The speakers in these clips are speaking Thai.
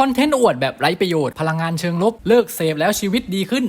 คอนเทนต์อวดแบบไร้ประโยชน์ พลังงานเชิงลบ เลิกเสพแล้วชีวิตดีขึ้น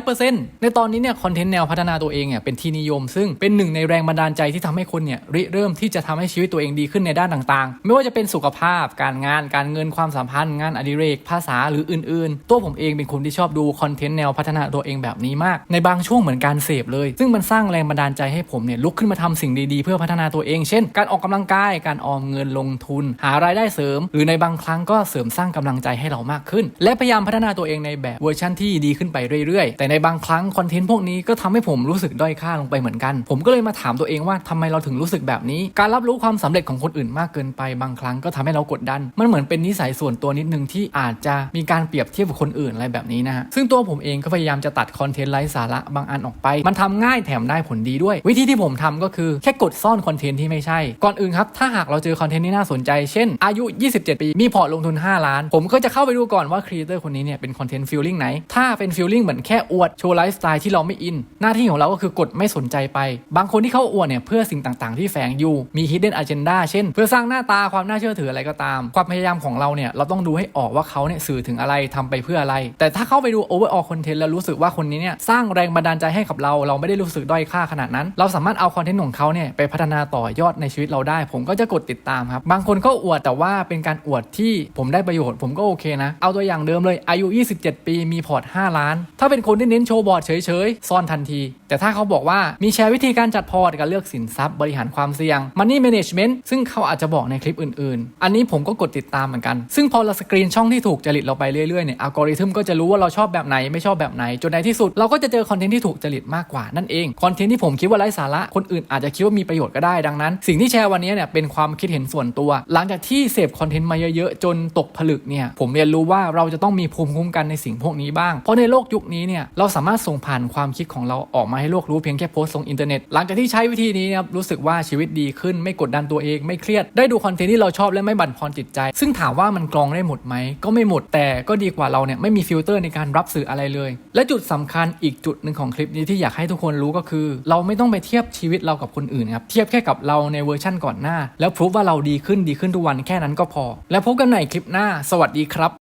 200%ในตอนนี้เนี่ยคอนเทนต์แนวพัฒนาตัวเองเนี่ยเป็นที่นิยม ซึ่งเป็นหนึ่งในแรงบันดาลใจที่ทำให้คนเนี่ยริเริ่มที่จะทำให้ชีวิตตัวเองดีขึ้นในด้านต่างๆ ไม่ว่าจะเป็นสุขภาพ การงาน การเงิน ความสัมพันธ์ งานอดิเรก ภาษาหรืออื่น ๆ ตัวผมเองเป็นคนที่ชอบดูคอนเทนต์แนวพัฒนาตัวเองแบบนี้มาก ในบางช่วงเหมือนการเสพเลย ซึ่งมันสร้างแรงบันดาลใจให้ผมเนี่ยลุกขึ้นมาทำสิ่งดีๆ เพื่อพัฒนาตัวเอง เช่น การออกกำลังกาย การออมเงินลงทุน หารายได้เสริม หรือในบางครั้งก็เสริมสร้างกำลังใจให้เรามากขึ้น และพยายามพัฒนาตัวเองในแบบเวอร์ชั่นที่ดีขึ้นไปเรื่อยๆ แต่ในบางครั้งคอนเทนต์พวกนี้ก็ทำให้ผมรู้สึกด้อยค่าลงไปเหมือนกัน ผมก็เลยมาถามตัวเองว่าทำไมเราถึงรู้สึกแบบนี้ การรับรู้ความสำเร็จของคนอื่นมากเกินไปบางครั้งก็ทำให้เรากดดัน มันเหมือนเป็นนิสัยส่วนตัวนิดนึงที่อาจจะมีการเปรียบเทียบกับคนอื่นอะไรแบบนี้นะฮะซึ่งตัวผมเองก็พยายามจะตัดคอนเทนต์ไร้สาระบางอันออกไป มันทำง่ายแถมได้ผลดีด้วย วิธีที่ผมทำก็คือแค่กดซ่อนคอนเทนต์ที่ไม่ใช่ ก่อนอื่นครับถ้าหากเราเจอคอนเทนต์ที่น่าสนใจ เช่น อายุ 27 ปีมีพอร์ตลงทุน 5 ล้านผมก็จะเข้าไปดูก่อนว่าครีเอเตอร์คนนี้เนี่ยเป็นคอนเทนต์ฟิลลิ่งไหน ถ้าเป็นฟิลลิ่งเหมือนแค่อวดโชว์ไลฟ์สไตล์ที่เราไม่อิน หน้าที่ของเราก็คือกดไม่สนใจไป บางคนที่เขาอวดเนี่ยเพื่อสิ่งต่างๆ ที่แฝงอยู่มี hidden agenda เช่น เพื่อสร้างหน้าตาความน่าเชื่อถืออะไรก็ตาม ความพยายามของเราเนี่ยเราต้องดูให้ออกว่าเขาเนี่ยสื่อถึงอะไรทำไปเพื่ออะไร แต่ถ้าเข้าไปดู overall content แล้วรู้สึกว่าคนนี้เนี่ยสร้างแรงบันดาลใจให้กับเรา เราไม่ได้รู้สึกด้อยค่าขนาดนั้น เราสามารถเอาคอนเทนต์ของเขาเนี่ยไปพัฒนาต่อยอดในชีวิตเราได้ ผมก็จะกดติดตามครับบางคนก็อวดแต่ว่าเป็นการอวดที่ผมได้ประโยชน์ผมก็โอเคนะ เอาตัวอย่างเดิมเลยอายุ 27 ปีมีพอร์ต 5 ล้าน ถ้าเป็นคนที่เน้นโชว์บอร์ดเฉยๆ ซ่อนทันที แต่ถ้าเขาบอกว่ามีแชร์วิธีการจัดพอร์ตการเลือกสินทรัพย์บริหารความเสี่ยง Money Management ซึ่งเขาอาจจะบอกในคลิปอื่นๆ อันนี้ผมก็กดติดตามเหมือนกัน ซึ่งพอเราสกรีนช่องที่ถูกจริตเราไปเรื่อยๆเนี่ยอัลกอริทึมก็จะรู้ว่าเราชอบแบบไหนไม่ชอบแบบไหนจนในที่สุดเราก็จะเจอคอนเทนต์ที่ถูกจริตมากกว่านั่นเองคอนเทนต์ที่ผมคิดว่าไร้สาระคนอื่นอาจจะคิดว่ามีประโยชน์ก็ได้ดังนั้น สิ่งที่แชร์วันนี้เนี่ยเป็นความคิดเห็นส่วนตัว หลังจากที่เสพคอนเทนต์มาเยอะๆจนตกผลึกเนี่ยผมเรียนรู้ว่าเราจะต้องมีภูมิคุ้มกันในสิ่งพวกนี้บ้าง เพราะในโลกยุคนี้เนี่ยเราสามารถส่งผ่านความคิดของเราออกมาให้โลกรู้เพียงแค่โพสต์ลงอินเทอร์เน็ตหลังจากที่ใช้วิธีนี้นะครับรู้สึกว่าชีวิตดีขึ้นไม่กดดันตัวเองไม่เครียดได้ดูคอนเทนต์ที่เราชอบและไม่บั่นทอนจิตใจ ซึ่งถามว่ามันกรองได้หมดไหมก็ไม่หมดแต่ก็ดีกว่าเราเนี่ยไม่มีฟิลเตอร์ในการรับสื่ออะไรเลย และจุดสำคัญอีกจุดหนึ่งของคลิปนี้ที่อยากให้ทุกคนรู้ก็คือ เราไม่ต้องไปเทียบชีวิตเรากับคนอื่นครับเทียบแค่กับเราในเวอร์ชั่นก่อนหน้า แล้วพรูฟว่าเราดีขึ้นดีขึ้นทุกวันแค่นั้นก็พอ แล้วพบกันใหม่คลิปหน้าสวัสดีครับ